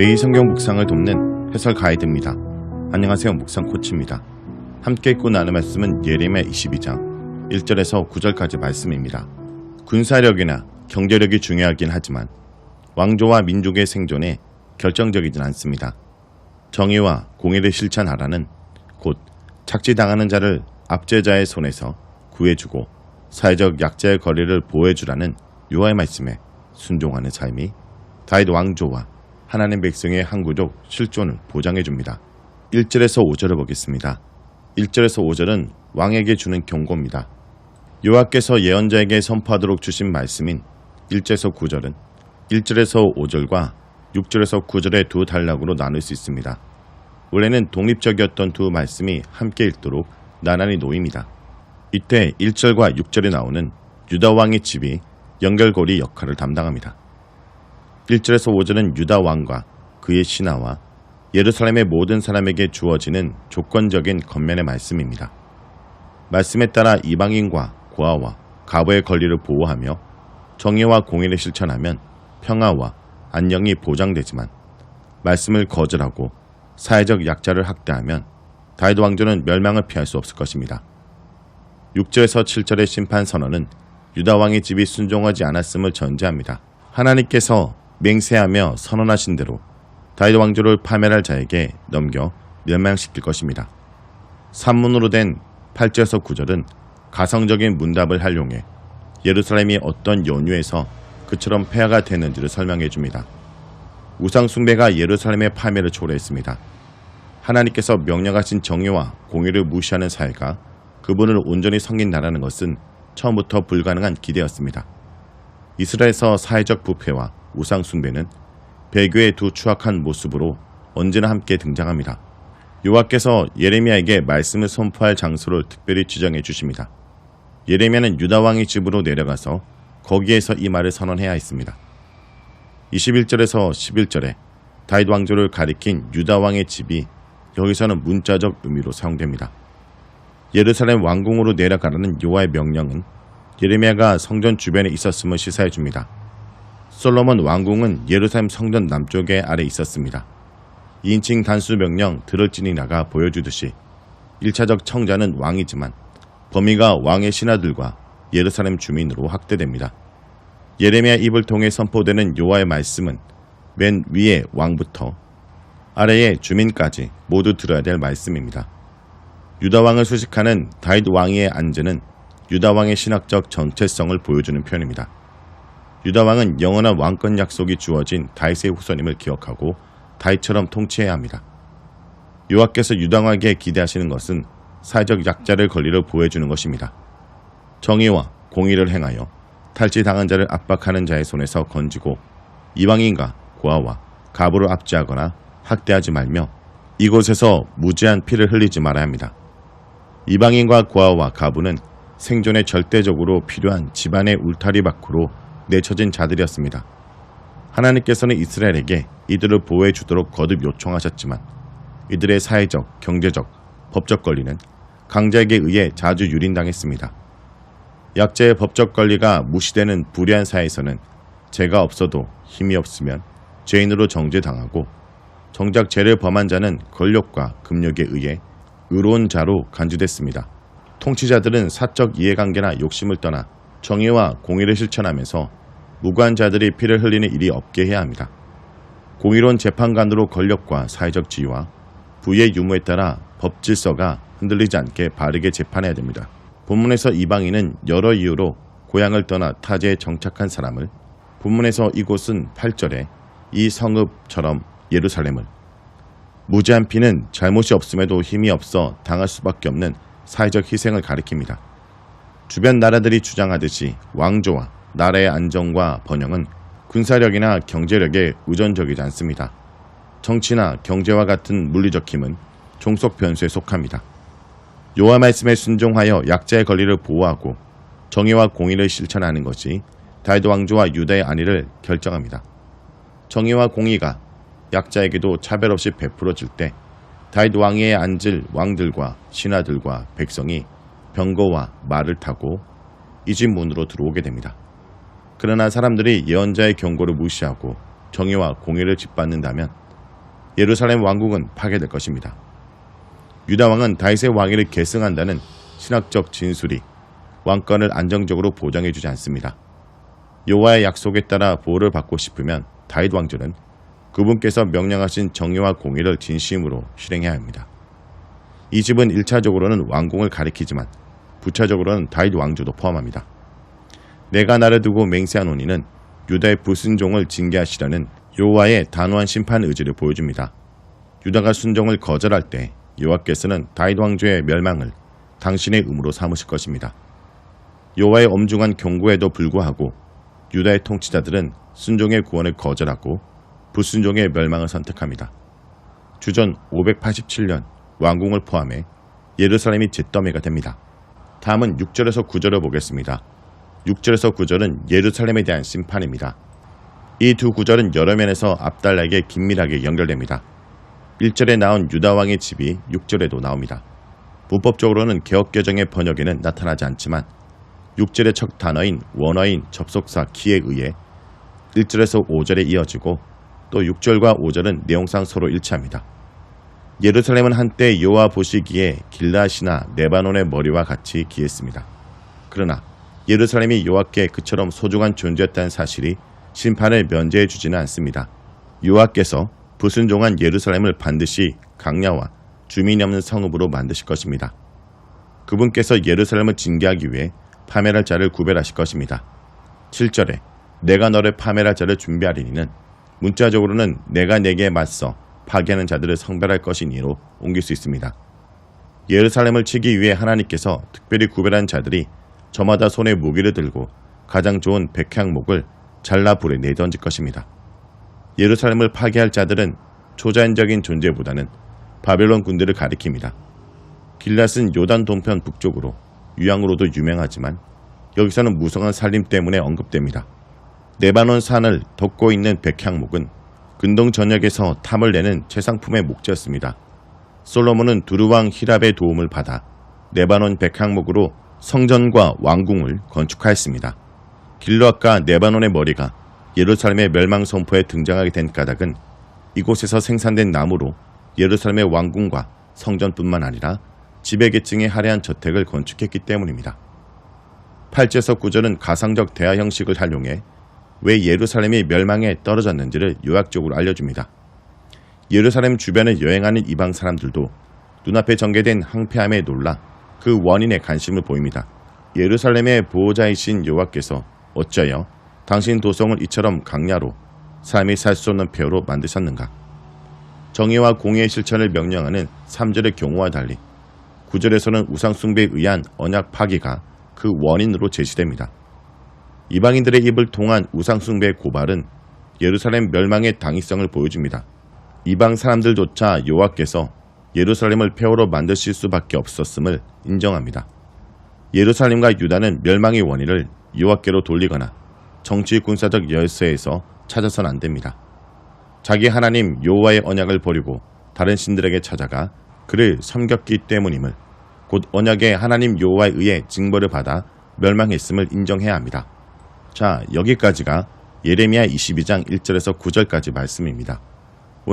매일 성경 묵상을 돕는 해설 가이드입니다. 안녕하세요. 묵상 코치입니다. 함께 읽고 나눌 말씀은 예레미야 22장 1절에서 9절까지 말씀입니다. 군사력이나 경제력이 중요하긴 하지만 왕조와 민족의 생존에 결정적이진 않습니다. 정의와 공의를 실천하라는 곧 착취당하는 자를 압제자의 손에서 구해주고 사회적 약자의 거리를 보호해주라는 요하의 말씀에 순종하는 삶이 다윗 왕조와 하나님 백성의 항구적 실존을 보장해 줍니다. 1절에서 5절을 보겠습니다. 1절에서 5절은 왕에게 주는 경고입니다. 요하께서 예언자에게 선포하도록 주신 말씀인 1절에서 9절은 1절에서 5절과 6절에서 9절의 두 단락으로 나눌 수 있습니다. 원래는 독립적이었던 두 말씀이 함께 읽도록 나란히 놓입니다. 이때 1절과 6절에 나오는 유다 왕의 집이 연결고리 역할을 담당합니다. 1절에서 5절은 유다 왕과 그의 신하와 예루살렘의 모든 사람에게 주어지는 조건적인 겉면의 말씀입니다. 말씀에 따라 이방인과 고아와 가부의 권리를 보호하며 정의와 공의를 실천하면 평화와 안녕이 보장되지만 말씀을 거절하고 사회적 약자를 학대하면 다윗 왕조는 멸망을 피할 수 없을 것입니다. 6절에서 7절의 심판 선언은 유다 왕의 집이 순종하지 않았음을 전제합니다. 하나님께서 맹세하며 선언하신 대로 다윗 왕조를 파멸할 자에게 넘겨 멸망시킬 것입니다. 산문으로 된 8절에서 9절은 가성적인 문답을 활용해 예루살렘이 어떤 연유에서 그처럼 폐하가 되는지를 설명해 줍니다. 우상 숭배가 예루살렘의 파멸을 초래했습니다. 하나님께서 명령하신 정의와 공의를 무시하는 사회가 그분을 온전히 섬긴다라는 것은 처음부터 불가능한 기대였습니다. 이스라엘에서 사회적 부패와 우상 숭배는 배교의 두 추악한 모습으로 언제나 함께 등장합니다. 요하께서 예레미야에게 말씀을 선포할 장소를 특별히 지정해 주십니다. 예레미야는 유다 왕의 집으로 내려가서 거기에서 이 말을 선언해야 했습니다. 21절에서 11절에 다윗 왕조를 가리킨 유다 왕의 집이 여기서는 문자적 의미로 사용됩니다. 예루살렘 왕궁으로 내려가라는 요하의 명령은 예레미야가 성전 주변에 있었음을 시사해 줍니다. 솔로몬 왕궁은 예루살렘 성전 남쪽에 아래 있었습니다. 2인칭 단수 명령 들을지니라가 보여주듯이 1차적 청자는 왕이지만 범위가 왕의 신하들과 예루살렘 주민으로 확대됩니다. 예레미야 입을 통해 선포되는 요하의 말씀은 맨 위에 왕부터 아래에 주민까지 모두 들어야 될 말씀입니다. 유다 왕을 수식하는 다윗 왕위의 안제는 유다 왕의 신학적 정체성을 보여주는 표현입니다. 유다 왕은 영원한 왕권 약속이 주어진 다윗의 후손임을 기억하고 다윗처럼 통치해야 합니다. 요하께서 유다 왕에게 기대하시는 것은 사회적 약자를 권리를 보호해주는 것입니다. 정의와 공의를 행하여 탈취당한 자를 압박하는 자의 손에서 건지고 이방인과 고아와 가부를 압제하거나 학대하지 말며 이곳에서 무제한 피를 흘리지 말아야 합니다. 이방인과 고아와 가부는 생존에 절대적으로 필요한 집안의 울타리 밖으로 내쳐진 자들이었습니다. 하나님께서는 이스라엘에게 이들을 보호해 주도록 거듭 요청하셨지만 이들의 사회적, 경제적, 법적 권리는 강자에게 의해 자주 유린당했습니다. 약자의 법적 권리가 무시되는 불의한 사회에서는 죄가 없어도 힘이 없으면 죄인으로 정죄당하고 정작 죄를 범한 자는 권력과 금력에 의해 의로운 자로 간주됐습니다. 통치자들은 사적 이해관계나 욕심을 떠나 정의와 공의를 실천하면서 무고한 자들이 피를 흘리는 일이 없게 해야 합니다. 공의로운 재판관으로 권력과 사회적 지위와 부의 유무에 따라 법 질서가 흔들리지 않게 바르게 재판해야 됩니다. 본문에서 이방인은 여러 이유로 고향을 떠나 타지에 정착한 사람을 본문에서 이곳은 8절에 이 성읍처럼 예루살렘을 무제한 피는 잘못이 없음에도 힘이 없어 당할 수밖에 없는 사회적 희생을 가리킵니다. 주변 나라들이 주장하듯이 왕조와 나라의 안정과 번영은 군사력이나 경제력에 의존적이지 않습니다. 정치나 경제와 같은 물리적 힘은 종속 변수에 속합니다. 요하 말씀에 순종하여 약자의 권리를 보호하고 정의와 공의를 실천하는 것이 다윗 왕조와 유다의 안위를 결정합니다. 정의와 공의가 약자에게도 차별 없이 베풀어질 때 다윗 왕위에 앉을 왕들과 신하들과 백성이 병거와 말을 타고 이 집 문으로 들어오게 됩니다. 그러나 사람들이 예언자의 경고를 무시하고 정의와 공의를 짓밟는다면 예루살렘 왕국은 파괴될 것입니다. 유다 왕은 다윗의 왕위를 계승한다는 신학적 진술이 왕권을 안정적으로 보장해 주지 않습니다. 여호와의 약속에 따라 보호를 받고 싶으면 다윗 왕조는 그분께서 명령하신 정의와 공의를 진심으로 실행해야 합니다. 이 집은 1차적으로는 왕궁을 가리키지만 부차적으로는 다윗 왕조도 포함합니다. 내가 나를 두고 맹세한 이는 유다의 불순종을 징계하시려는 여호와의 단호한 심판 의지를 보여줍니다. 유다가 순종을 거절할 때 여호와께서는 다윗 왕조의 멸망을 당신의 의무로 삼으실 것입니다. 여호와의 엄중한 경고에도 불구하고 유다의 통치자들은 순종의 구원을 거절하고 불순종의 멸망을 선택합니다. 주전 587년 왕궁을 포함해 예루살렘이 잿더미가 됩니다. 다음은 6절에서 9절을 보겠습니다. 6절에서 9절은 예루살렘에 대한 심판입니다. 이 두 구절은 여러 면에서 앞달나게 긴밀하게 연결됩니다. 1절에 나온 유다왕의 집이 6절에도 나옵니다. 문법적으로는 개혁개정의 번역에는 나타나지 않지만 6절의 첫 단어인 원어인 접속사 키에 의해 1절에서 5절에 이어지고 또 6절과 5절은 내용상 서로 일치합니다. 예루살렘은 한때 여호와 보시기에 길라시나 레바논의 머리와 같이 기했습니다. 그러나 예루살렘이 여호와께 그처럼 소중한 존재였다는 사실이 심판을 면제해 주지는 않습니다. 여호와께서 불순종한 예루살렘을 반드시 강야와 주민이 없는 성읍으로 만드실 것입니다. 그분께서 예루살렘을 징계하기 위해 파멸할 자를 구별하실 것입니다. 7절에 내가 너를 파멸할 자를 준비하리니는 문자적으로는 내가 내게 맞서 파괴하는 자들을 성별할 것이니로 옮길 수 있습니다. 예루살렘을 치기 위해 하나님께서 특별히 구별한 자들이 저마다 손에 무기를 들고 가장 좋은 백향목을 잘라 불에 내던질 것입니다. 예루살렘을 파괴할 자들은 초자연적인 존재보다는 바벨론 군대를 가리킵니다. 길랏은 요단 동편 북쪽으로 유양으로도 유명하지만 여기서는 무성한 살림 때문에 언급됩니다. 네바논 산을 덮고 있는 백향목은 근동 전역에서 탐을 내는 최상품의 목재였습니다. 솔로몬은 두루왕 히랍의 도움을 받아 네바논 백향목으로 성전과 왕궁을 건축하였습니다. 길르앗과 네바논의 머리가 예루살렘의 멸망 선포에 등장하게 된 까닭은 이곳에서 생산된 나무로 예루살렘의 왕궁과 성전뿐만 아니라 지배계층의 화려한 저택을 건축했기 때문입니다. 8제서 9절은 가상적 대화 형식을 활용해 왜 예루살렘이 멸망에 떨어졌는지를 요약적으로 알려줍니다. 예루살렘 주변을 여행하는 이방 사람들도 눈앞에 전개된 항폐함에 놀라 그 원인에 관심을 보입니다. 예루살렘의 보호자이신 여호와께서 어쩌여 당신 도성을 이처럼 강야로 삶이 살 수 없는 폐허로 만드셨는가? 정의와 공의의 실천을 명령하는 3절의 경우와 달리 9절에서는 우상숭배에 의한 언약 파기가 그 원인으로 제시됩니다. 이방인들의 입을 통한 우상숭배의 고발은 예루살렘 멸망의 당위성을 보여줍니다. 이방 사람들조차 여호와께서 예루살렘을 폐허로 만드실 수밖에 없었음을 인정합니다. 예루살렘과 유다는 멸망의 원인을 여호와께로 돌리거나 정치 군사적 열쇠에서 찾아선 안 됩니다. 자기 하나님 여호와의 언약을 버리고 다른 신들에게 찾아가 그를 섬겼기 때문임을 곧 언약의 하나님 여호와에 의해 징벌을 받아 멸망했음을 인정해야 합니다. 자, 여기까지가 예레미야 22장 1절에서 9절까지 말씀입니다.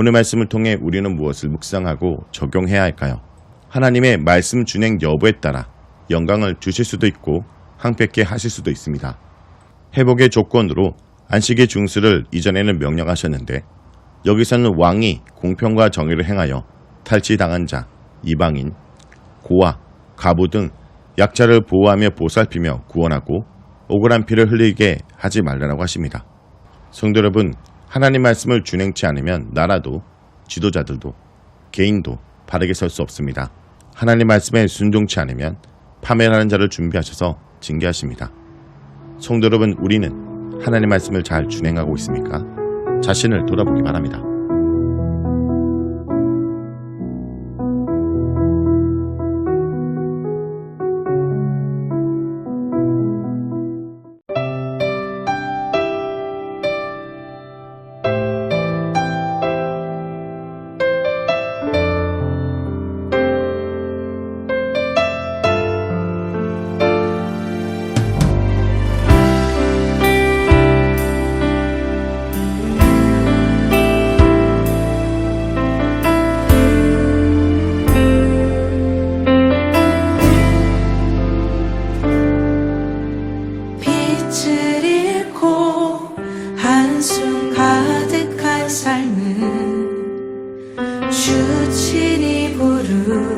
오늘 말씀을 통해 우리는 무엇을 묵상하고 적용해야 할까요? 하나님의 말씀 준행 여부에 따라 영광을 주실 수도 있고 항백해 하실 수도 있습니다. 회복의 조건으로 안식의 중수를 이전에는 명령하셨는데 여기서는 왕이 공평과 정의를 행하여 탈취당한 자, 이방인, 고아, 가부 등 약자를 보호하며 보살피며 구원하고 억울한 피를 흘리게 하지 말라고 하십니다. 성도 여러분, 하나님 말씀을 준행치 않으면 나라도 지도자들도 개인도 바르게 설 수 없습니다. 하나님 말씀에 순종치 않으면 파멸하는 자를 준비하셔서 징계하십니다. 성도 여러분, 우리는 하나님 말씀을 잘 준행하고 있습니까? 자신을 돌아보기 바랍니다. you.